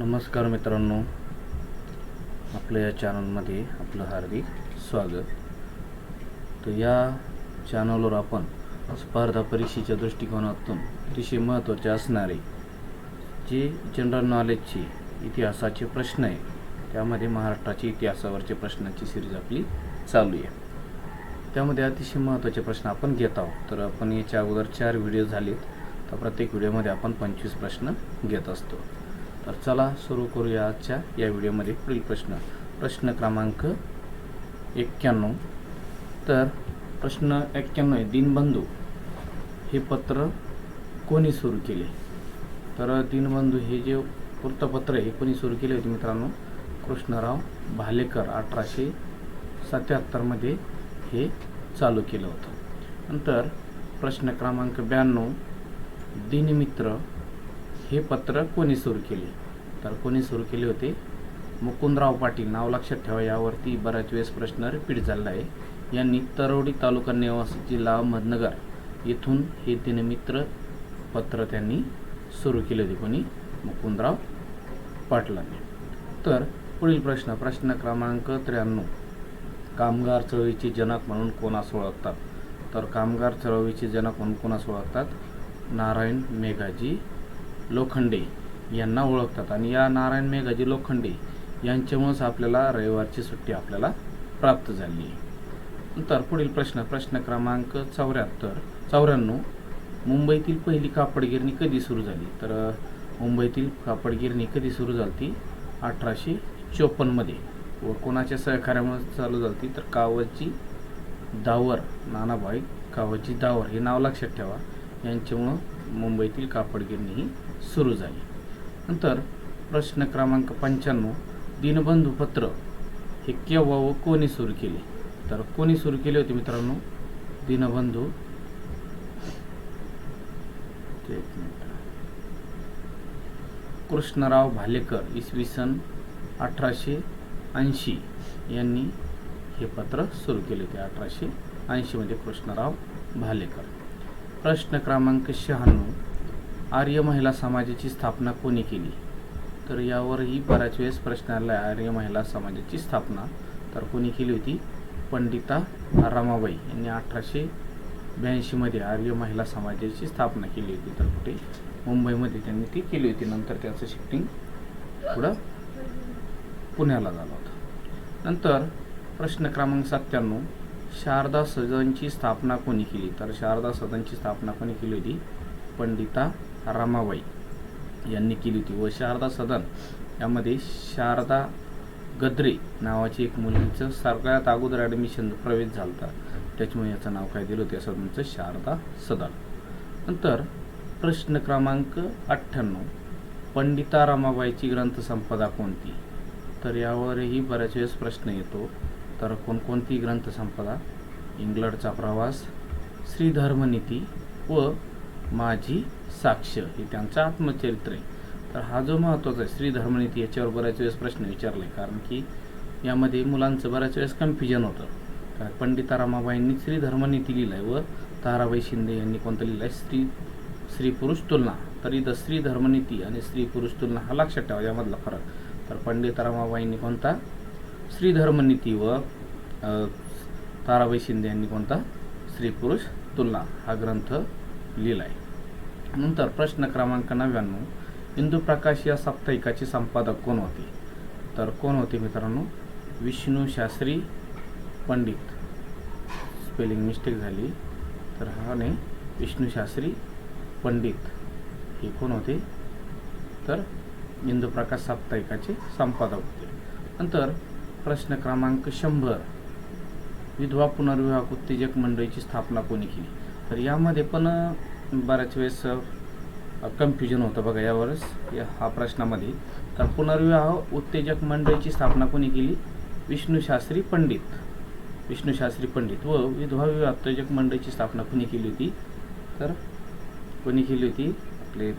नमस्कार मित्रांनो. आपल्या या चॅनलमध्ये आपलं हार्दिक स्वागत. तर या चॅनलवर आपण स्पर्धा परीक्षेच्या दृष्टिकोनातून अतिशय महत्त्वाचे असणारे जे जनरल नॉलेजचे इतिहासाचे प्रश्न आहे त्यामध्ये महाराष्ट्राच्या इतिहासावरचे प्रश्नाची सिरीज आपली चालू आहे. त्यामध्ये अतिशय महत्त्वाचे प्रश्न आपण घेत आहोत. तर आपण याच्या अगोदर चार व्हिडिओ झालेत. तर प्रत्येक व्हिडिओमध्ये आपण पंचवीस प्रश्न घेत असतो. तर चला सुरू करूया आजच्या या व्हिडिओमध्ये पुढील प्रश्न. प्रश्न क्रमांक एक्क्याण्णव. तर प्रश्न एक्क्याण्णव आहे दीनबंधू हे पत्र कोणी सुरू केले? तर दीनबंधू हे जे वृत्तपत्र हे कोणी सुरू केले होते मित्रांनो? कृष्णराव भालेकर अठराशे सत्याहत्तरमध्ये हे चालू केलं होतं. नंतर प्रश्न क्रमांक ब्याण्णव दिनमित्र हे पत्र कोणी सुरू केले? तर कोणी सुरू केले होते? मुकुंदराव पाटील. नाव लक्षात ठेवा यावरती बऱ्याच वेळेस प्रश्न रिपीट झालेला आहे. यांनी तरवडी तालुका निवासी जिल्हा अहमदनगर येथून हे दिनमित्र पत्र त्यांनी सुरू केले होते. कोणी? मुकुंदराव पाटलांनी. तर पुढील प्रश्न प्रश्न क्रमांक त्र्याण्णव. कामगार चळवळीचे जनक म्हणून कोणास ओळखतात? तर कामगार चळवळीचे जनक म्हणून कोणास ओळखतात? नारायण मेघाजी लोखंडे यांना ओळखतात. आणि या नारायण मेघाजी लोखंडे यांच्यामुळेच आपल्याला रविवारची सुट्टी आपल्याला प्राप्त झाली. आहे नंतर पुढील प्रश्न प्रश्न क्रमांक चौऱ्याहत्तर. चौऱ्याण्णव. मुंबईतील पहिली कापडगिरणी कधी सुरू झाली? तर मुंबईतील कापडगिरणी कधी सुरू झाली ती अठराशे चोपन्नमध्ये व कोणाच्या सहकार्यामुळे चालू झाली ती तर कावची दावर नानाभाई कावची दावर हे नाव लक्षात ठेवा. यांच्यामुळं मुंबईतील कापड गिरणी ही सुरू झाली. नंतर प्रश्न क्रमांक पंच्याण्णव दीनबंधू पत्र हे केव्हा व कोणी सुरू केले? तर कोणी सुरू केले होते मित्रांनो? दीनबंधू. कृष्णराव भालेकर इसवी सन अठराशे ऐंशी यांनी हे पत्र सुरू केले होते. अठराशे ऐंशीमध्ये कृष्णराव भालेकर. प्रश्न क्रमांक शहाण्णव. आर्य महिला समाजाची स्थापना कोणी केली? तर यावरही बऱ्याच वेळेस प्रश्न आला आहे आर्य महिला समाजाची स्थापना तर कोणी केली होती? पंडिता रमाबाई यांनी अठराशे ब्याऐंशीमध्ये आर्य महिला समाजाची स्थापना केली होती. तर कुठे? मुंबईमध्ये त्यांनी ती केली होती. नंतर त्याचं शिफ्टिंग पुढं पुण्याला झालं होतं. नंतर प्रश्न क्रमांक सत्त्याण्णव. शारदा सदनची स्थापना कोणी केली? तर शारदा सदनची स्थापना कोणी केली होती? पंडिता रमाबाई यांनी केली होती. व शारदा सदन यामध्ये शारदा गद्रे नावाची एक मुलीचं सगळ्यात अगोदर ॲडमिशन प्रवेश झाला होता त्याच्यामुळे याचं नाव काय दिलं होतं? या सदनचं म्हणजे शारदा सदन. नंतर प्रश्न क्रमांक अठ्ठ्याण्णव. पंडिता रमाबाईची ग्रंथसंपदा कोणती? तर यावरही बऱ्याच वेळेस प्रश्न येतो. तर कोणकोणती ग्रंथसंपदा इंग्लंडचा प्रवास श्रीधर्मनीती व माझी साक्ष हे त्यांचं आत्मचरित्र. आहे तर हा जो महत्त्वाचा आहे श्रीधर्मनीती याच्यावर बऱ्याच वेळेस प्रश्न विचारले कारण की यामध्ये मुलांचं बऱ्याच वेळेस कन्फ्युजन होतं. कारण पंडित तारामाबाईंनी श्रीधर्मनीती लिहिलं आहे व ताराबाई शिंदे यांनी कोणतं लिहिलं आहे श्री स्त्री पुरुष तुलना. तर इथं स्त्री धर्मनीती आणि स्त्री पुरुष तुलना हा लक्षात ठेवा यामधला फरक. तर पंडित रामाबाईंनी कोणता? स्त्री धर्मनीती व ताराबाई शिंदे यांनी कोणता? स्त्री पुरुष तुलना. हा ग्रंथ लिहिला आहे नंतर प्रश्न क्रमांक नव्याण्णव. इंदू प्रकाश या साप्ताहिकाचे संपादक कोण होते? तर कोण होते मित्रांनो? विष्णू शास्त्री पंडित. स्पेलिंग मिस्टेक झाली. तर हा नाही विष्णू शास्त्री पंडित. हे कोण होते? तर इंदुप्रकाश साप्ताहिकाचे संपादक होते. नंतर प्रश्न क्रमांक शंभर. विधवा पुनर्विवाह उत्तेजक मंडळीची स्थापना कोणी केली? तर यामध्ये पण बऱ्याच वेळेस कन्फ्युजन होतं बघा यावरच या हा प्रश्नामध्ये. तर पुनर्विवाह उत्तेजक मंडळीची स्थापना कोणी केली? विष्णूशास्त्री पंडित. विष्णूशास्त्री पंडित व विधवा विवाह उत्तेजक मंडळीची स्थापना कोणी केली होती? तर कोणी केली होती? आपले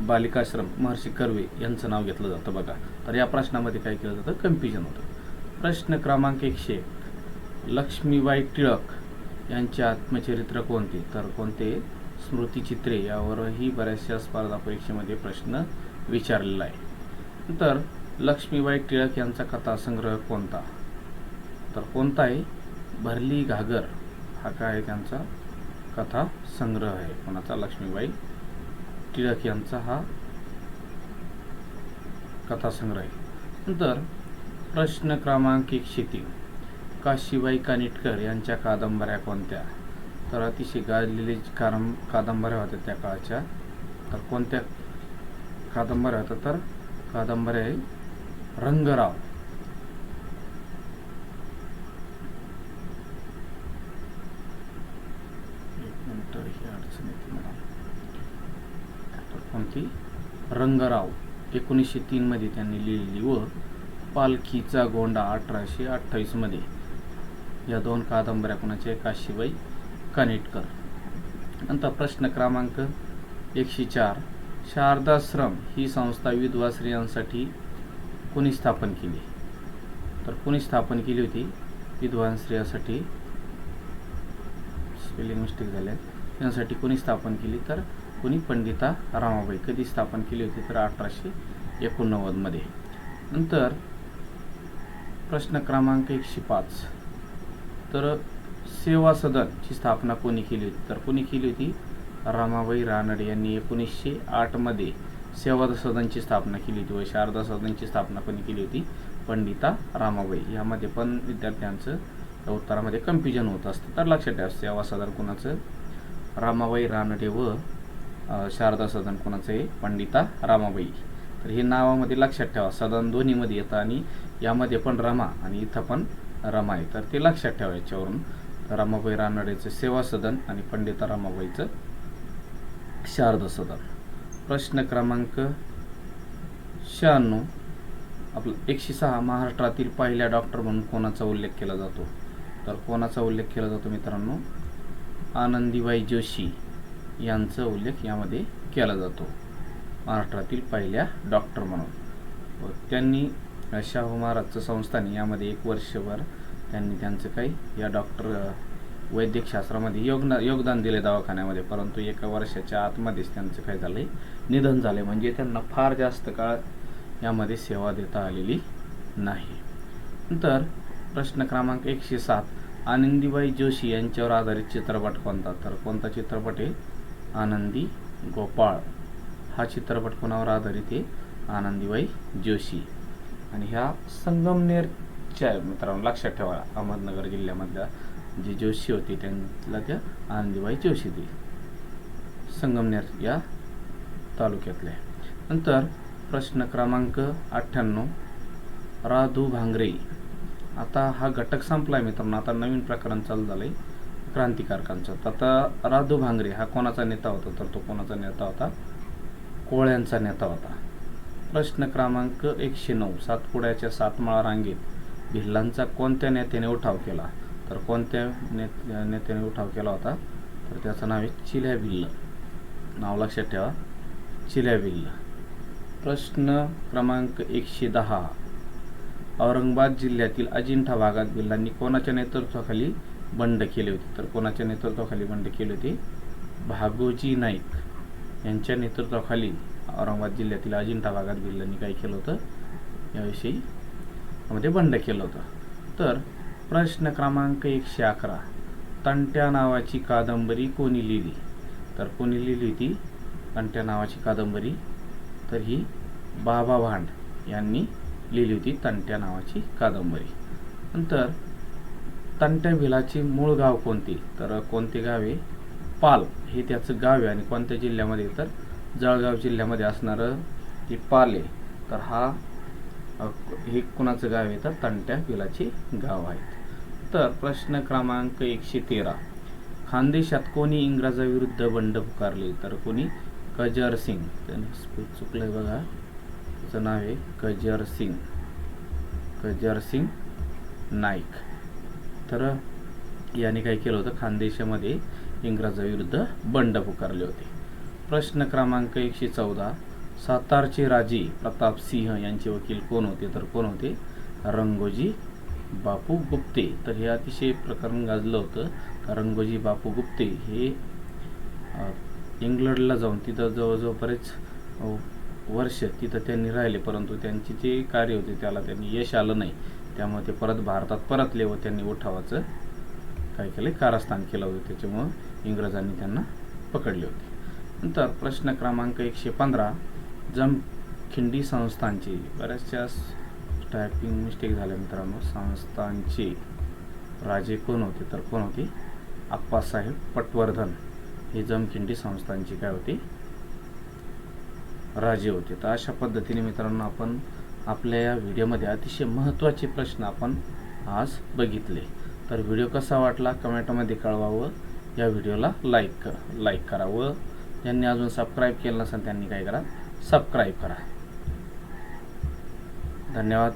बालिकाश्रम महर्षी कर्वे यांचं नाव घेतलं जातं बघा. तर या प्रश्नामध्ये काय केलं जातं? कन्फ्युजन होतं. प्रश्न क्रमांक एकशे लक्ष्मीबाई टिळक यांचे आत्मचरित्र कोणते? तर कोणते? स्मृतिचित्रे. यावरही बऱ्याचशा स्पर्धा परीक्षेमध्ये प्रश्न विचारलेला आहे. तर लक्ष्मीबाई टिळक यांचा कथासंग्रह कोणता? तर कोणता आहे? भरली घागर. हा काय त्यांचा? कथा संग्रह आहे. कोणाचा? लक्ष्मीबाई टिळक यांचा हा कथासंग्रह आहे. नंतर प्रश्न क्रमांक एकशे तीन. काशीबाई कानिटकर यांच्या कादंबऱ्या कोणत्या? तर अतिशय गाजलेली कारम कादंबऱ्या होत्या त्या काळच्या. तर कोणत्या कादंबऱ्या होत्या? तर कादंबऱ्या आहे रंगराव एक मिनिट ही अडचण येते मला होती. रंगराव एकोणीसशे तीनमध्ये त्यांनी लिहिलेली व पालखीचा गोंडा अठराशे अठ्ठावीसमध्ये या दोन कादंबऱ्या कोणाच्या? काशीबाई कानेटकर. नंतर प्रश्न क्रमांक एकशे चार. शारदाश्रम ही संस्था विधवा स्त्रियांसाठी कोणी स्थापन केली? तर कोणी स्थापन केली होती? विधवा स्त्रियांसाठी स्पेलिंग मिस्टेक झाल्या त्यांसाठी कोणी स्थापन केली? तर कोणी? पंडिता रामाबाई. कधी स्थापन केली होती तर अठराशे एकोणनव्वदमध्ये नंतर प्रश्न क्रमांक एकशे पाच. तर सेवा सदनची स्थापना कोणी केली होती? तर कोणी केली होती? रामाबाई रानडे यांनी एकोणीसशे आठमध्ये सेवा सदनची स्थापना केली होती व शारदा सदनची स्थापना कोणी केली होती? पंडिता रामाबाई. यामध्ये पण विद्यार्थ्यांचं उत्तरामध्ये कन्फ्युजन होत असतं. तर लक्षात ठेवा सेवा सदन कोणाचं? रामाबाई रानडे व शारदा सदन कोणाचं आहे पंडिता रामाबाई. तर हे नावामध्ये लक्षात ठेवा. सदन दोन्हीमध्ये येतं आणि यामध्ये पण रमा आणि इथं पण रमा आहे. तर ते लक्षात ठेवा याच्यावरून. रामाबाई रानडेचं सेवा सदन आणि पंडिता रामाबाईचं शारदा सदन. प्रश्न क्रमांक शहाण्णव. आपलं एकशे सहा महाराष्ट्रातील पहिल्या डॉक्टर म्हणून कोणाचा उल्लेख केला जातो? तर कोणाचा उल्लेख केला जातो मित्रांनो? आनंदीबाई जोशी. यांचा उल्लेख यामध्ये केला जातो. महाराष्ट्रातील पहिल्या डॉक्टर म्हणून. व त्यांनी शाहू महाराजचं संस्थान यामध्ये एक वर्षभर त्यांनी त्यांचं काही या डॉक्टर वैद्यकशास्त्रामध्ये योगना योगदान दिले दवाखान्यामध्ये. परंतु एका वर्षाच्या आतमध्येच त्यांचं काय झालं निधन झाले म्हणजे त्यांना फार जास्त काळ यामध्ये सेवा देता आलेली नाही. नंतर प्रश्न क्रमांक एकशे सात. आनंदीबाई जोशी यांच्यावर आधारित चित्रपट कोणता? तर कोणता चित्रपट आहे? आनंदी गोपाळ. हा चित्रपट कोणावर आधारित आहे? आनंदीबाई जोशी. आणि ह्या संगमनेरच्या मित्रांनो लक्षात ठेवा अहमदनगर जिल्ह्यामधल्या जे जोशी होते त्यांना त्या आनंदीबाई जोशी दे. संगमनेर या तालुक्यातल्या. नंतर प्रश्न क्रमांक अठ्ठ्याण्णव राधू भांगरे. आता हा घटक संपला आहे मित्रांनो. आता नवीन प्रकरण चालू झालं आहे क्रांतिकारकांचं. तर आता राधू भांगरे हा कोणाचा नेता होता? तर तो कोणाचा नेता होता? कोळ्यांचा नेता होता. प्रश्न क्रमांक एकशे नऊ. सातपुड्याच्या सातमाळा रांगेत भिल्लांचा कोणत्या नेत्याने उठाव केला? तर कोणत्या नेत नेत्याने उठाव केला होता? तर त्याचं नाव आहे चिल्या भिल्ल. नाव लक्षात ठेवा. चिल्या भिल्ल. प्रश्न क्रमांक एकशे दहा. औरंगाबाद जिल्ह्यातील अजिंठा भागात भिल्लांनी कोणाच्या नेतृत्वाखाली बंड केले होते. तर कोणाच्या नेतृत्वाखाली बंड केले होते? भागोजी नाईक यांच्या नेतृत्वाखाली औरंगाबाद जिल्ह्यातील अजिंठा भागात भिल्लांनी काय केलं होतं? याविषयी मध्ये बंड केलं होतं. तर प्रश्न क्रमांक एकशे अकरा. तंट्या नावाची कादंबरी कोणी लिहिली? तर कोणी लिहिली होती? तंट्या नावाची कादंबरी. तर ही बाबा भांड यांनी लिहिली होती तंट्या नावाची कादंबरी. नंतर तंट्या मूळ गाव कोणती? तर कोणते गाव आहे पाल हे त्याचं गाव आहे. आणि कोणत्या जिल्ह्यामध्ये? तर जळगाव जिल्ह्यामध्ये असणारं की पाल आहे. तर हा हे कुणाचं गाव आहे? तर तंट्या भिलाचे गाव आहे. तर प्रश्न क्रमांक एकशे तेरा. खानदेशात कोणी इंग्रजाविरुद्ध बंड पुकारले? तर कोणी? कजर सिंग. चुकलं बघा. त्याचं नाव आहे कजर सिंग. कजर सिंग नाईक. तर याने काय केलं होतं खानदेशामध्ये इंग्रजाविरुद्ध बंड पुकारले होते. प्रश्न क्रमांक एकशे चौदा सातारचे राजे प्रताप सिंह यांचे वकील कोण होते? तर कोण होते? रंगोजी बापू गुप्ते. तर हे अतिशय प्रकरण गाजलं होतं. रंगोजी बापू गुप्ते हे इंग्लंडला जाऊन तिथं जवळजवळ बरेच वर्ष तिथं त्यांनी राहिले. परंतु त्यांचे जे कार्य होते त्याला त्यांनी यश आलं नाही. त्यामुळे ते परत भारतात परतले व त्यांनी उठावाचं काय केलं कारस्थान केलं होतं. त्याच्यामुळं इंग्रजांनी त्यांना पकडले होते. नंतर प्रश्न क्रमांक एकशे पंधरा जमखिंडी संस्थांची. बऱ्याचशा टायपिंग मिस्टेक झाल्या मित्रांनो. संस्थांचे राजे कोण होते? तर कोण होते? आप्पासाहेब पटवर्धन. हे जमखिंडी संस्थांची काय होती? राजे होते. तर अशा पद्धतीने मित्रांनो आपण आपल्या या व्हिडिओमध्ये अतिशय महत्त्वाचे प्रश्न आपण आज बघितले. तर व्हिडिओ कसा वाटला कमेंटमध्ये कळवावं. या व्हिडिओला लाईक कर लाईक करा व ज्यांनी अजून सबस्क्राईब केलं नसेल त्यांनी काय करा सबस्क्राईब करा. धन्यवाद.